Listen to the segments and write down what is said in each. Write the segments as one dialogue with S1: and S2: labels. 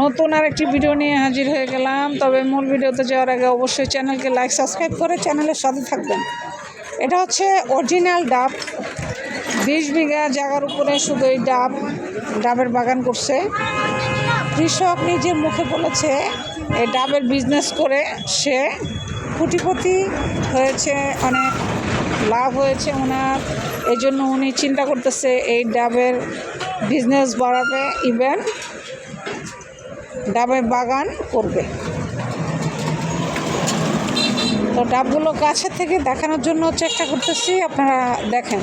S1: নতুন আর একটি ভিডিও নিয়ে হাজির হয়ে গেলাম। তবে মূল ভিডিওতে যাওয়ার আগে অবশ্যই চ্যানেলকে লাইক সাবস্ক্রাইব করে চ্যানেলের সাথে থাকবেন। এটা হচ্ছে অরিজিনাল ডাব। বিশ বিঘা জায়গার উপরে শুধু এই ডাব, ডাবের বাগান করছে। কৃষক নিজের মুখে বলেছে, এই ডাবের বিজনেস করে সে কোটিপতি হয়েছে, অনেক লাভ হয়েছে ওনার। এই জন্য উনি চিন্তা করতেছে, এই ডাবের বিজনেস বাড়াবে ইভেন ডাবের বাগান করবে। তো ডাবগুলো কাছে থেকে দেখানোর জন্য চেষ্টা করতেছি, আপনারা দেখেন।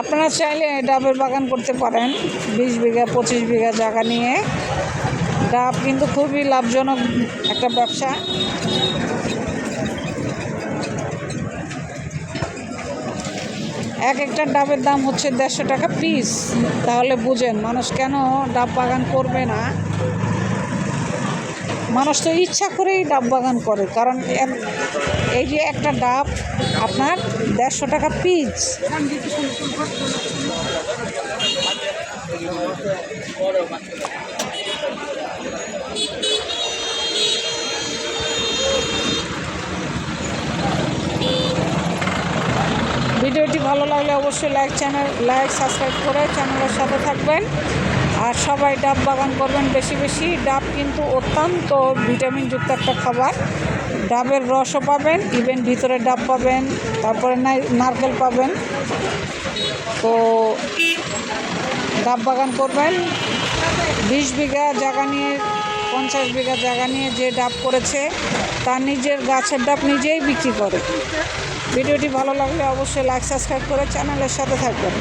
S1: আপনারা চাইলে ডাবের বাগান করতে পারেন, বিশ বিঘা, পঁচিশ বিঘা জায়গা নিয়ে। ডাব কিন্তু খুবই লাভজনক একটা ব্যবসা। এক একটা ডাবের দাম হচ্ছে দেড়শো টাকা পিস। তাহলে বুঝেন, মানুষ কেন ডাব বাগান করবে না? মানুষ তো ইচ্ছা করেই ডাব বাগান করে, কারণ এই যে একটা ডাব আপনার দেড়শো টাকা পিস। ভালো লাগলে অবশ্যই লাইক চ্যানেল লাইক সাবস্ক্রাইব করে চ্যানেলের সাথে থাকবেন। আর সবাই ডাব বাগান করবেন বেশি বেশি। ডাব কিন্তু অত্যন্ত ভিটামিনযুক্ত একটা খাবার। ডাবের রসও পাবেন ইভেন ভিতরে ডাব পাবেন, তারপরে নারকেল পাবেন। তো ডাব বাগান করবেন। বিশ বিঘা জায়গা নিয়ে পঞ্চাশ বিঘা জায়গা নিয়ে যে ডাব করেছে, তার নিজের গাছের ডাব নিজেই বিক্রি করে। ভিডিওটি ভালো লাগলে অবশ্যই লাইক সাবস্ক্রাইব করে চ্যানেলের সাথে থাকবেন।